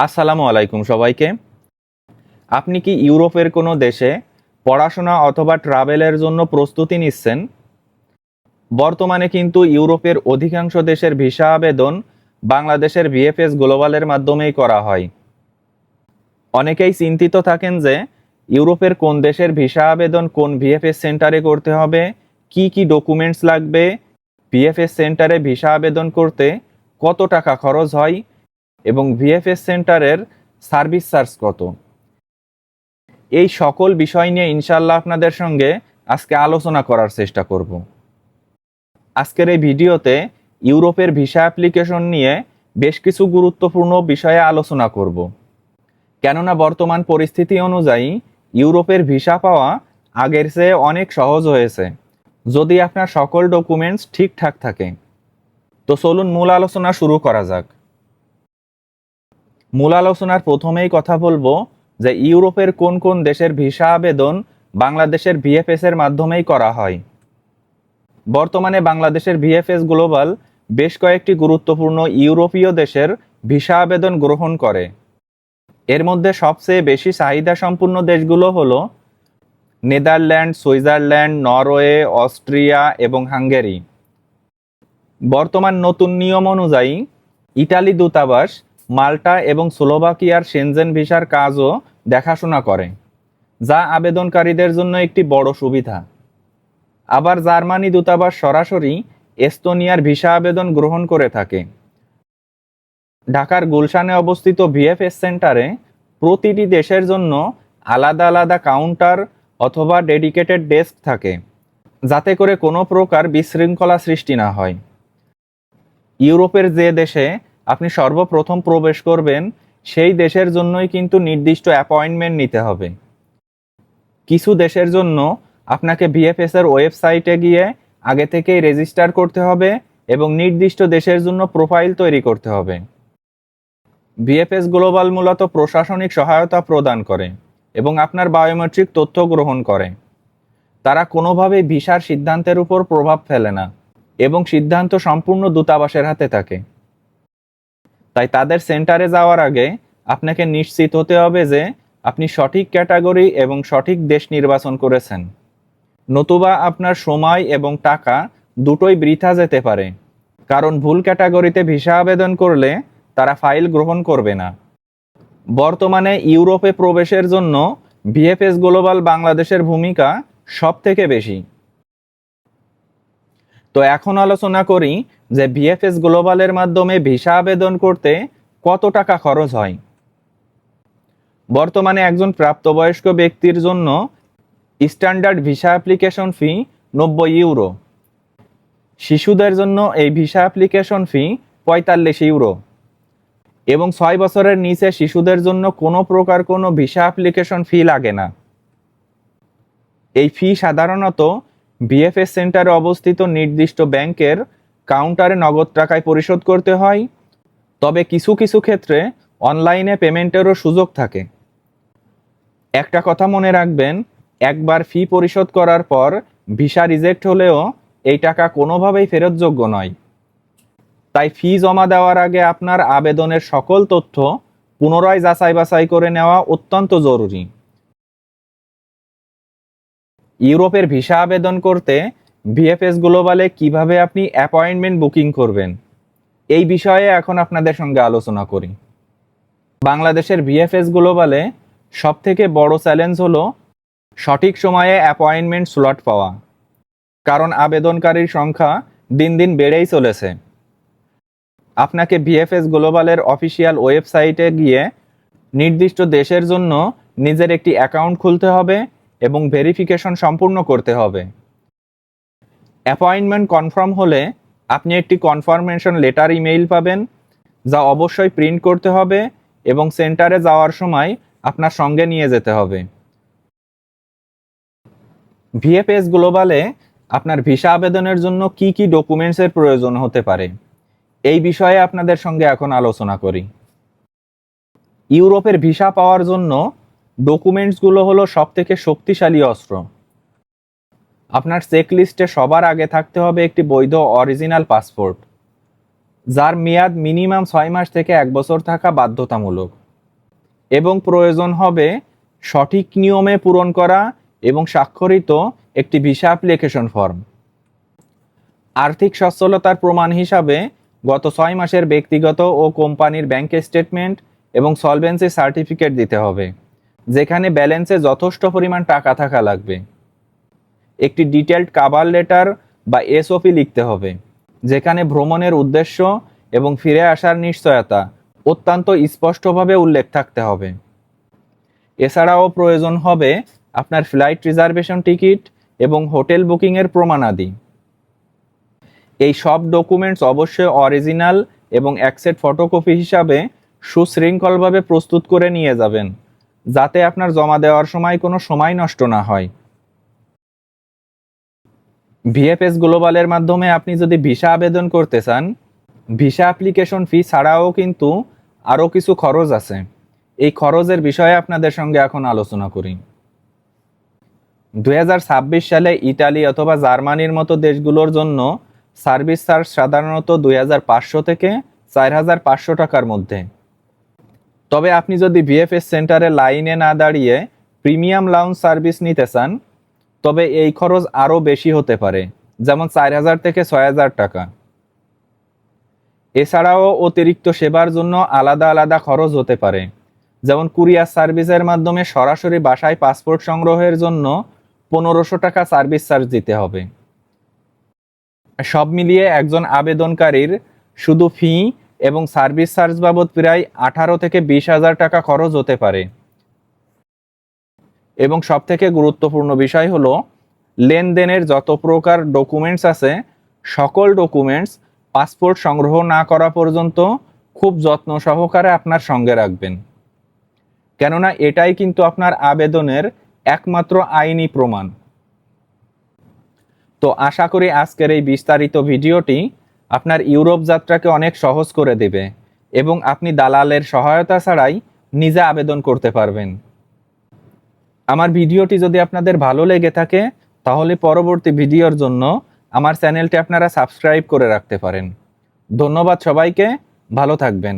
আসসালামু আলাইকুম সবাইকে। আপনি কি ইউরোপের কোনো দেশে পড়াশোনা অথবা ট্রাভেলের জন্য প্রস্তুতি নিচ্ছেন? বর্তমানে কিন্তু ইউরোপের অধিকাংশ দেশের ভিসা আবেদন বাংলাদেশের ভিএফএস গ্লোবালের মাধ্যমেই করা হয়। অনেকেই চিন্তিত থাকেন যে ইউরোপের কোন দেশের ভিসা আবেদন কোন ভিএফএস সেন্টারে করতে হবে, কি কি ডকুমেন্টস লাগবে, ভিএফএস সেন্টারে ভিসা আবেদন করতে কত টাকা খরচ হয় এবং ভিএফএস সেন্টারের সার্ভিস চার্জ কত? এই সকল বিষয় নিয়ে ইনশাল্লাহ আপনাদের সঙ্গে আজকে আলোচনা করার চেষ্টা করব। আজকের এই ভিডিওতে ইউরোপের ভিসা অ্যাপ্লিকেশন নিয়ে বেশ কিছু গুরুত্বপূর্ণ বিষয়ে আলোচনা করব। কেননা বর্তমান পরিস্থিতি অনুযায়ী ইউরোপের ভিসা পাওয়া আগের চেয়ে অনেক সহজ হয়েছে, যদি আপনার সকল ডকুমেন্টস ঠিকঠাক থাকে। তো চলুন মূল আলোচনা শুরু করা যাক। মূল আলোচনার প্রথমেই কথা বলব যে ইউরোপের কোন কোন দেশের ভিসা আবেদন বাংলাদেশের ভিএফএস এর মাধ্যমেই করা হয়। বর্তমানে বাংলাদেশের ভিএফএস গ্লোবাল বেশ কয়েকটি গুরুত্বপূর্ণ ইউরোপীয় দেশের ভিসা আবেদন গ্রহণ করে। এর মধ্যে সবচেয়ে বেশি চাহিদা সম্পূর্ণ দেশগুলো হলো নেদারল্যান্ড, সুইজারল্যান্ড, নরওয়ে, অস্ট্রিয়া এবং হাঙ্গেরি। বর্তমান নতুন নিয়ম অনুযায়ী ইটালি দূতাবাস মাল্টা এবং স্লোভাকিয়ার সেনজেন ভিসার কাজও দেখাশোনা করে, যা আবেদনকারীদের জন্য একটি বড় সুবিধা। আবার জার্মানি দূতাবাস সরাসরি এস্তোনিয়ার ভিসা আবেদন গ্রহণ করে থাকে। ঢাকার গুলশানে অবস্থিত ভিএফএস সেন্টারে প্রতিটি দেশের জন্য আলাদা আলাদা কাউন্টার অথবা ডেডিকেটেড ডেস্ক থাকে, যাতে করে কোনো প্রকার বিশৃঙ্খলা সৃষ্টি না হয়। ইউরোপের যে দেশে আপনি সর্বপ্রথম প্রবেশ করবেন সেই দেশের জন্যই কিন্তু নির্দিষ্ট অ্যাপয়েন্টমেন্ট নিতে হবে। কিছু দেশের জন্য আপনাকে ভিএফএস এর ওয়েবসাইটে গিয়ে আগে থেকেই রেজিস্টার করতে হবে এবং নির্দিষ্ট দেশের জন্য প্রোফাইল তৈরি করতে হবে। ভিএফএস গ্লোবাল মূলত প্রশাসনিক সহায়তা প্রদান করে এবং আপনার বায়োমেট্রিক তথ্য গ্রহণ করে। তারা কোনোভাবেই ভিসার সিদ্ধান্তের উপর প্রভাব ফেলে না এবং সিদ্ধান্ত সম্পূর্ণ দূতাবাসের হাতে থাকে। তাই তাদের সেন্টারে যাওয়ার আগে আপনাকে নিশ্চিত হতে হবে যে আপনি সঠিক ক্যাটাগরি এবং সঠিক দেশ নির্বাচন করেছেন। নতুবা আপনার সময় এবং টাকা দুটোই বৃথা যেতে পারে। কারণ ভুল ক্যাটাগরিতে ভিসা আবেদন করলে তারা ফাইল গ্রহণ করবে না। বর্তমানে ইউরোপে প্রবেশের জন্য ভিএফএস গ্লোবাল বাংলাদেশের ভূমিকা সব থেকে বেশি। তো এখন আলোচনা করি যে ভিএফএস গ্লোবালের মাধ্যমে ভিসা আবেদন করতে কত টাকা খরচ হয়। বর্তমানে একজন প্রাপ্তবয়স্ক ব্যক্তির জন্য স্ট্যান্ডার্ড ভিসা অ্যাপ্লিকেশন ফি নব্বই ইউরো শিশুদের জন্য এই ভিসা অ্যাপ্লিকেশন ফি পঁয়তাল্লিশ ইউরো এবং ছয় বছরের নিচে শিশুদের জন্য কোনো প্রকার কোনো ভিসা অ্যাপ্লিকেশন ফি লাগে না। এই ফি সাধারণত বিএফএস সেন্টারে অবস্থিত নির্দিষ্ট ব্যাংকের কাউন্টারে নগদ টাকায় পরিশোধ করতে হয়। তবে কিছু কিছু ক্ষেত্রে অনলাইনে পেমেন্টেরও সুযোগ থাকে। একটা কথা মনে রাখবেন, একবার ফি পরিশোধ করার পর ভিসা রিজেক্ট হলেও এই টাকা কোনোভাবেই ফেরতযোগ্য নয়। তাই ফি জমা দেওয়ার আগে আপনার আবেদনের সকল তথ্য পুনরায় যাচাই বাছাই করে নেওয়া অত্যন্ত জরুরি। ইউরোপের ভিসা আবেদন করতে ভিএফএস গ্লোবালে কীভাবে আপনি অ্যাপয়েন্টমেন্ট বুকিং করবেন? এই বিষয়ে এখন আপনাদের সঙ্গে আলোচনা করি। বাংলাদেশের ভিএফএস গ্লোবালে সব থেকে বড় চ্যালেঞ্জ হলো সঠিক সময়ে অ্যাপয়েন্টমেন্ট স্লট পাওয়া। কারণ আবেদনকারীর সংখ্যা দিন দিন বেড়েই চলেছে। আপনাকে ভিএফএস গ্লোবালের অফিসিয়াল ওয়েবসাইটে গিয়ে নির্দিষ্ট দেশের জন্য নিজের একটি অ্যাকাউন্ট খুলতে হবে এবং ভেরিফিকেশন সম্পূর্ণ করতে হবে। অ্যাপয়েন্টমেন্ট কনফার্ম হলে আপনি একটি কনফার্মেশন লেটার ইমেইল পাবেন, যা অবশ্যই প্রিন্ট করতে হবে এবং সেন্টারে যাওয়ার সময় আপনার সঙ্গে নিয়ে যেতে হবে। ভিএফএস গ্লোবালে আপনার ভিসা আবেদনের জন্য কি কি ডকুমেন্টসের প্রয়োজন হতে পারে, এই বিষয়ে আপনাদের সঙ্গে এখন আলোচনা করি। ইউরোপের ভিসা পাওয়ার জন্য ডকুমেন্টসগুলো হলো সব থেকে শক্তিশালী অস্ত্র। আপনার চেক লিস্টে সবার আগে থাকতে হবে একটি বৈধ অরিজিনাল পাসপোর্ট যার মেয়াদ মিনিমাম ছয় মাস থেকে এক বছর থাকা বাধ্যতামূলক। এবং প্রয়োজন হবে সঠিক নিয়মে পূরণ করা এবং স্বাক্ষরিত একটি ভিসা অ্যাপ্লিকেশন ফর্ম আর্থিক সচ্ছলতার প্রমাণ হিসাবে গত ছয় মাসের ব্যক্তিগত ও কোম্পানির ব্যাংক স্টেটমেন্ট এবং সলভেন্সি সার্টিফিকেট দিতে হবে। যেখানে ব্যালেন্সে যথেষ্ট পরিমাণ টাকা থাকা লাগবে। একটি ডিটেলড কাবার লেটার বা এসওপি লিখতে হবে, যেখানে ভ্রমণের উদ্দেশ্য এবং ফিরে আসার নিশ্চয়তা অত্যন্ত স্পষ্টভাবে উল্লেখ থাকতে হবে। এছাড়াও প্রয়োজন হবে আপনার ফ্লাইট রিজার্ভেশন টিকিট এবং হোটেল বুকিংয়ের প্রমাণাদি। এই সব ডকুমেন্টস অবশ্যই অরিজিনাল এবং অ্যাকসেট ফটোকপি হিসাবে সুশৃঙ্খলভাবে প্রস্তুত করে নিয়ে যাবেন। যাতে আপনার জমা দেওয়ার সময় কোনো সময় নষ্ট না হয়। ভিএফএস গ্লোবালের মাধ্যমে আপনি যদি ভিসা আবেদন করতে চান, ভিসা অ্যাপ্লিকেশন ফি ছাড়াও কিন্তু আরও কিছু খরচ আছে। এই খরচের বিষয়ে আপনাদের সঙ্গে এখন আলোচনা করি। দুই হাজার ছাব্বিশ সালে ইটালি অথবা জার্মানির মতো দেশগুলোর জন্য সার্ভিস চার্জ সাধারণত দুই হাজার পাঁচশো থেকে চার হাজার পাঁচশো টাকার মধ্যে। তবে আপনি যদি ভিএফএস সেন্টারে লাইনে না দাঁড়িয়ে প্রিমিয়াম লাউঞ্জ সার্ভিস নিতে চান, তবে এই খরচ আরও বেশি হতে পারে, যেমন চার হাজার থেকে ছয় হাজার টাকা। এছাড়াও অতিরিক্ত সেবার জন্য আলাদা আলাদা খরচ হতে পারে, যেমন কুরিয়ার সার্ভিসের মাধ্যমে সরাসরি বাসায় পাসপোর্ট সংগ্রহের জন্য পনেরোশো টাকা সার্ভিস চার্জ দিতে হবে। সব মিলিয়ে একজন আবেদনকারীর শুধু ফি এবং সার্ভিস চার্জ বাবদ প্রায় আঠারো থেকে বিশ হাজার টাকা খরচ হতে পারে। এবং সবথেকে গুরুত্বপূর্ণ বিষয় হলো, লেনদেনের যত প্রকার ডকুমেন্টস আছে, সকল ডকুমেন্টস পাসপোর্ট সংগ্রহ না করা পর্যন্ত খুব যত্ন সহকারে আপনার সঙ্গে রাখবেন। কেননা এটাই কিন্তু আপনার আবেদনের একমাত্র আইনি প্রমাণ। তো আশা করি আজকের এই বিস্তারিত ভিডিওটি আপনার ইউরোপ যাত্রাকে অনেক সহজ করে দেবে এবং আপনি দালালের সহায়তা ছাড়াই নিজে আবেদন করতে পারবেন। আমার ভিডিওটি যদি আপনাদের ভালো লেগে থাকে, তাহলে পরবর্তী ভিডিওর জন্য আমার চ্যানেলটি আপনারা সাবস্ক্রাইব করে রাখতে পারেন। ধন্যবাদ সবাইকে, ভালো থাকবেন।